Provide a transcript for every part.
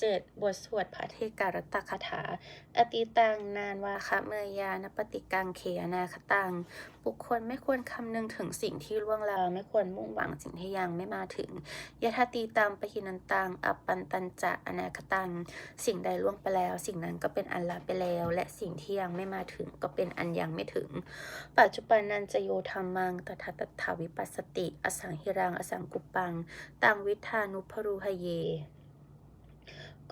7 บทสวดพระเทการตคาถา อติตัง นานวาคะเมยานปฏิกังเขนาคตัง บุคคลไม่ควรคำนึงถึงสิ่งที่ล่วงแล้วไม่ควรมุ่งหวังสิ่งที่ยังไม่มาถึงยะทตีตามปหินันตัง อัปปันตันจะอนาคตัง สิ่งใดล่วงไปแล้ว สิ่งนั้นก็เป็นอันละไปแล้ว และสิ่งที่ยังไม่มาถึงก็เป็นอันยังไม่ถึง ปัจจุบันนันจะโยธรรมังตถาตถาวิปัสสติ อสังหิรัง อสังกุปัง ตังวิธานุพรูหเย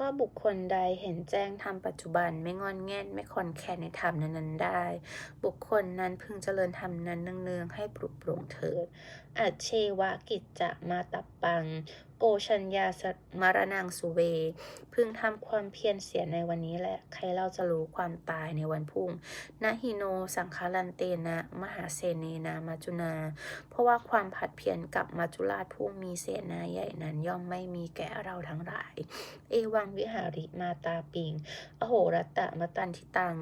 ก็บุคคลใดเห็นแจ้งธรรมปัจจุบันไม่งอนแง่นไม่คอนแคนในธรรมนั้นๆได้ บุคคลนั้นพึงเจริญธรรมนั้นเนืองๆให้ปลุกปลงเถิดอัจเชวะกิจจะมาตับปัง ชัญญาสมารนังสุเว พึงทำความเพียรเสียในวันนี้แหละ ใครเราจะรู้ความตายในวันพุ่งนะหิโนสังคารันเตนะ มหาเสเนนามาจุนา เพราะว่าความผัดเพียนกับมัจจุราชผู้มีเสนาใหญ่นั้นย่อมไม่มีแก่เราทั้งหลาย เอวังวิหาริมาตาปิง อโหรัตตะมตันทิตัง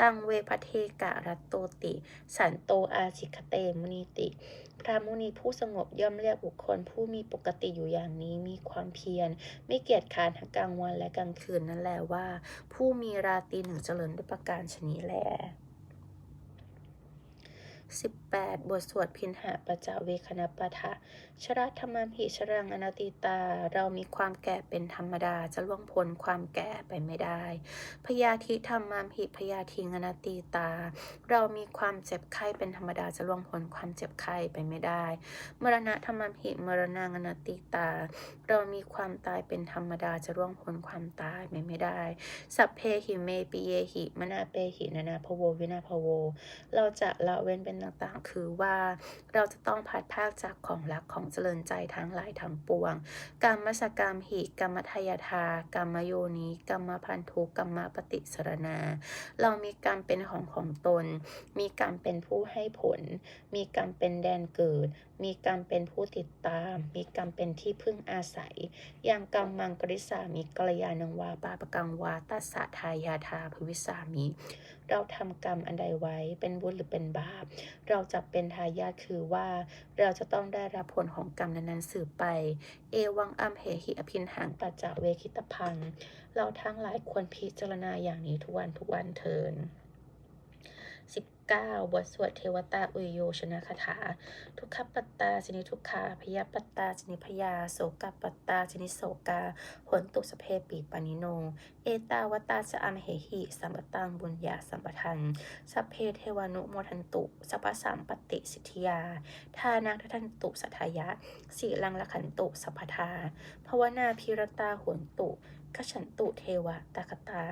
ตังเวพเทกะรัตโตติ สันโตอาชิคเตมุนิติ พระมุนีผู้สงบย่อมเรียกบุคคล ผู้มีปกติอยู่อย่างนี้มีความเพียร ไม่เกียจค้านทั้งกลางวันและกลางคืนนั่นแหละว่า ผู้มีราตรีหนึ่งเจริญด้วยประการชนีแล18บทสวดพินหาปะจาเวคณปะทะ ชรธรรมมหิชรังอนาติตา เรามีความแก่เป็นธรรมดาจะล่วงพ้นความแก่ไปไม่ได้ พยาธิธรรมัมหิพยาธิงอนาติตา เรามีความเจ็บไข้เป็นธรรมดาจะล่วงพ้นความเจ็บไข้ไปไม่ได้ มรณะธรรมัมหิมรณางอนาติตา เรามีความตายเป็นธรรมดาจะล่วงพ้นความตายไปไม่ได้ สัพเพหิเมปิเยหิมนาเปหินานาพโววินาพโว เราจะละเว้นเป็นต่างคือว่าเราจะต้องพัดภาคจากของรักของเจริญใจทั้งหลายทั้งปวงกรรมสกรรมหิกรรมทายทากรรมโยนิกรรมพันธุกรรมปฏิสรณา เรามีกรรมเป็นของของตน มีกรรมเป็นผู้ให้ผล มีกรรมเป็นแดนเกิด มีกรรมเป็นผู้ติดตาม มีกรรมเป็นที่พึ่งอาศัย อย่างกรรมมังกริสามิกัลยาณังวาปาปกังวาตัสสะทายาทาภวิสามิเราทำกรรมอันใดไว้เป็นบุญหรือเป็นบาป เราจะเป็นทายาทคือว่า เราจะต้องได้รับผลของกรรมนั้นๆสืบไป เอวังอัมเหหิอภินหังปัจจเวคิตพัง เราทั้งหลายควรพิจารณาอย่างนี้ทุกวันทุกวันเทิน 19 บทสวดเทวตาอุยโยชนะคาถา ทุกขปัตตาชนิทุกขาพยาปัตตาชนิพยาโสกปัตตาชนิโสกาหนตุสเพปีปานิโน เอตาวตาจะอัมเหหิสัมปตังบุญญาสัมปทังสัพเพเทวานุโมทันตุสัพสามปฏิสิทธิยาทานาทันตุสัทธยะสีลังละขันตุสัพพทาภาวนาพิรตาหนตุ ขฉันตุเทวะตากตา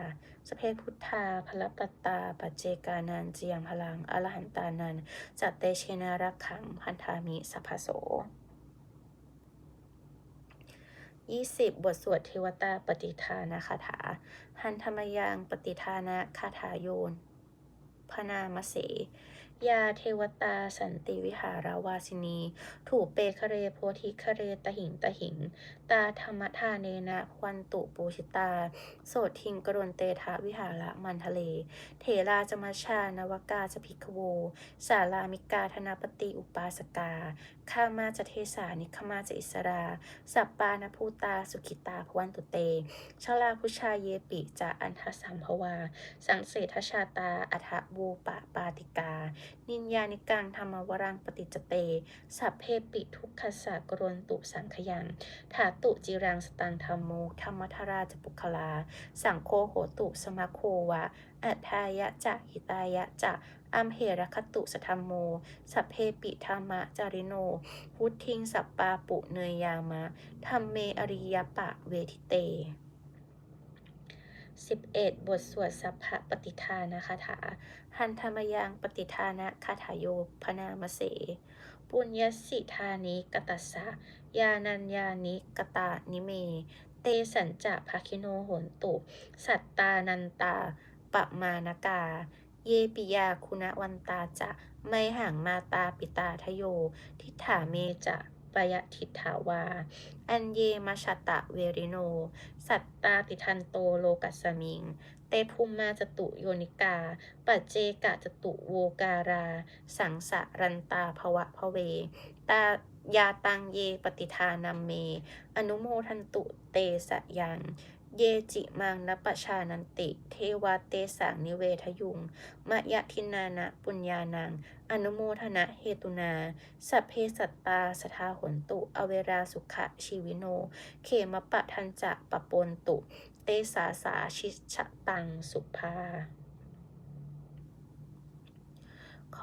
สเพพุทธาพลปัตตา ปัจเจกานันเจียงพลัง อรหันตานันจัตเตเชนารักขัง พันธามิสัพโส20บทสวดเทวตาปฏิทานาคาถา หันธรรมยังปฏิทานะคาถาโยนพนามเส ยาเทวตาสันติวิหาราวาสินี ถูเปคะเรโพธิคะเรตหิงตหิง ตาธรรมทาเนนะควันตุปูชิตา โสทิงกรนเตทะวิหาระมันทะเล เถราจมัชานวกาจะพิกโว สารามิกาธนาปฏิอุปาสกา ข้ามาจะเทสานิขมาจะอิสรา สัปปานภูตาสุขิตาพวันตุเต ชลาพุชาเยปิจะอันทสัมภวา สังเสทชาตาอัฐบูปะปาติกานินยานิกังธรรมวรังปฏิจเต สัพเพปิทุกขสะกรนตุสังขยังถาตุจิรังสตังธรรมโมธรรมทราจปุคลา สังโฆโหตุสมาโควะ อัฏฐายะจะหิตายะจะอัมเหรคตุสธรรมโม สัพเพปิธรรมะจาริโน พุทธิงสัปปาปุเนยยามะธรรมเมอริยปะเวทิเต 11 บทสวดสัพพะปฏิทานะคาถา หันธรรมยังปฏิทานะคาถาโยพนามเส ปุญญสิทานิกตัสสะยานัญญานิกตานิเม เตสัญจะภาคิโนโหนตุ สัตตานันตาปะมานกา เยปิยาคุณวันตาจะ ไมหังมาตาปิตาทโย ทิฏฐาเมจะ ปยทิถาวา อันเยมาชตะเวริโน สัตตาติทันโตโลกัสมิง เตภูมิมาจตุโยนิกา ปัจเจกะจตุโวการา สังสารันตาภวะพเว ตา ยาตังเยปฏิทานัมเม อนุโมทันตุเตสะยังเยจิมังนปชานันติ เทวาเตสังนิเวทยุง มะยะทินานะปุญญานัง อนุโมทนะเหตุนา สัพเพสัตตาสทาหนตุ อเวราสุขะชีวิโน เขมปะทันจะปะปนตุ เตสาสาชิชะตังสุภา ข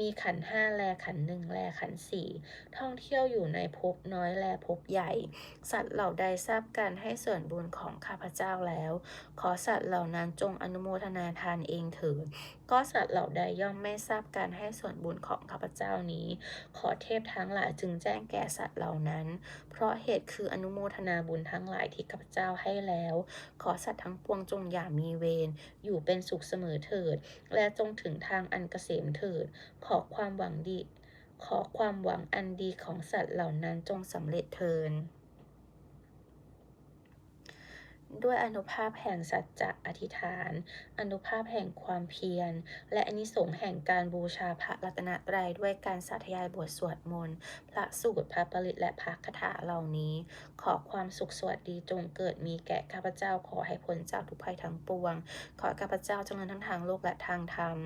มีขันห้าแลขันหนึ่งแลขันสี่ท่องเที่ยวอยู่ในภพน้อยแลภพใหญ่ สัตว์เหล่าใดทราบการให้ส่วนบุญของข้าพเจ้าแล้ว ขอสัตว์เหล่านั้นจงอนุโมทนาทานเองเถิดก็สัตว์เหล่าใดย่อมไม่ทราบการให้ส่วนบุญของข้าพเจ้านี้ ขอเทพทั้งหลายจึงแจ้งแก่สัตว์เหล่านั้น เพราะเหตุคืออนุโมทนาบุญทั้งหลายที่ข้าพเจ้าให้แล้ว ขอสัตว์ทั้งปวงจงอย่ามีเวรอยู่เป็นสุขเสมอเถิด และจงถึงทางอันเกษมเถิด ขอความหวังดี ขอความหวังอันดีของสัตว์เหล่านั้นจงสำเร็จเทิน ด้วยอนุภาพแห่งสัจจะอธิษฐาน อนุภาพแห่งความเพียร และอนิสงส์แห่งการบูชาพระรัตนตรัยด้วยการสาธยายบทสวดมนต์พระสูตรพระปริตและพระคาถาเหล่านี้ ขอความสุขสวัสดีจงเกิดมีแก่ข้าพเจ้าขอให้พ้นจากทุกภัยทั้งปวง ขอข้าพเจ้าจงเจริญทั้งทางโลกและทางธรรม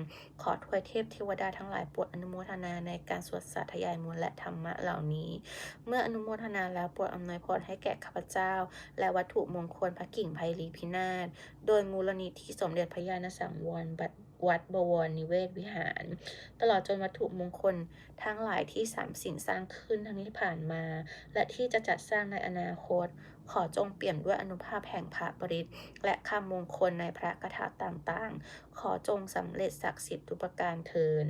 ขอทวยเทพเทวดาทั้งหลายโปรดอนุโมทนาในการสวดสาธยายมนต์และธรรมะเหล่านี้ เมื่ออนุโมทนาแล้วโปรดอำนวยพรให้แก่ข้าพเจ้า และวัตถุมงคลพระกิ่งไพลีพินาศ โดยมูลนิธิสมเด็จพระญาณสังวรบัดวัดบวรนิเวศวิหาร ตลอดจนวัตถุมงคลทั้งหลายที่สามสิ่งสร้างขึ้นทั้งที่ผ่านมา และที่จะจัดสร้างในอนาคต ขอจงเปี่ยมด้วยอนุภาพแห่งพระปริตและคำมงคลในพระคาถาต่างๆ ขอจงสำเร็จศักดิ์สิทธิ์ทุกประการเทิน